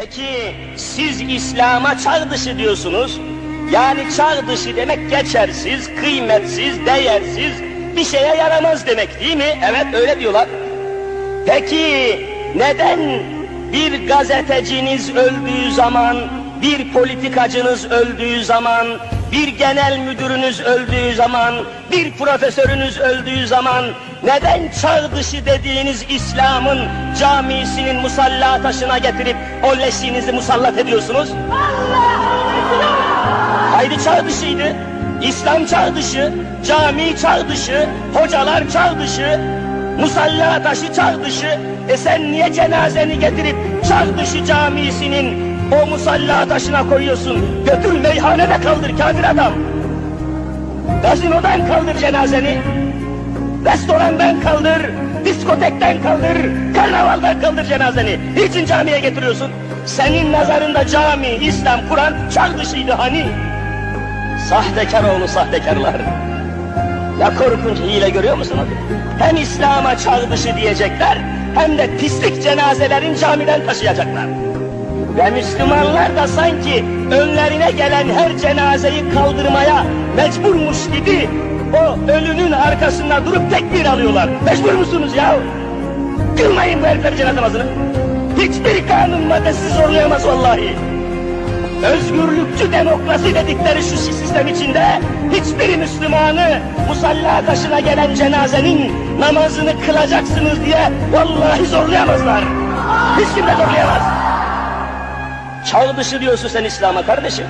Peki siz İslam'a çağ dışı diyorsunuz. Yani çağ dışı demek geçersiz, kıymetsiz, değersiz, bir şeye yaramaz demek değil mi? Evet öyle diyorlar. Peki neden bir gazeteciniz öldüğü zaman, bir politikacınız öldüğü zaman, bir genel müdürünüz öldüğü zaman, bir profesörünüz öldüğü zaman neden çağ dışı dediğiniz İslam'ın camisinin musalla taşına getirip o leşinizi musallat ediyorsunuz? Haydi çağ dışıydı. İslam çağ dışı, cami çağ dışı, hocalar çağ dışı, musalla taşı çağ dışı. E sen niye cenazeni getirip çağ dışı camisinin o musalla taşına koyuyorsun? Götür meyhanede kaldır kafir adam. Gazinodan kaldır cenazeni. Restorandan kaldır, diskotekten kaldır, karnavaldan kaldır cenazeni. Niçin camiye getiriyorsun? Senin nazarında cami, İslam, Kur'an çağ dışıydı hani. Sahtekar oğlu sahtekarlar. Ya korkunç hile görüyor musun abi? Hem İslam'a çağ dışı diyecekler, hem de pislik cenazelerin camiden taşıyacaklar. Ve Müslümanlar da sanki önlerine gelen her cenazeyi kaldırmaya mecburmuş gibi o ölünün arkasında durup tekbir alıyorlar. Mecbur musunuz ya? Kılmayın bu herifler cenaze namazını. Hiçbir kanun maddesi zorlayamaz vallahi. Özgürlükçü demokrasi dedikleri şu sistem içinde hiçbir Müslümanı musalla taşına gelen cenazenin namazını kılacaksınız diye vallahi zorlayamazlar. Hiç kimse zorlayamaz. Çağ dışı diyorsun sen İslam'a kardeşim.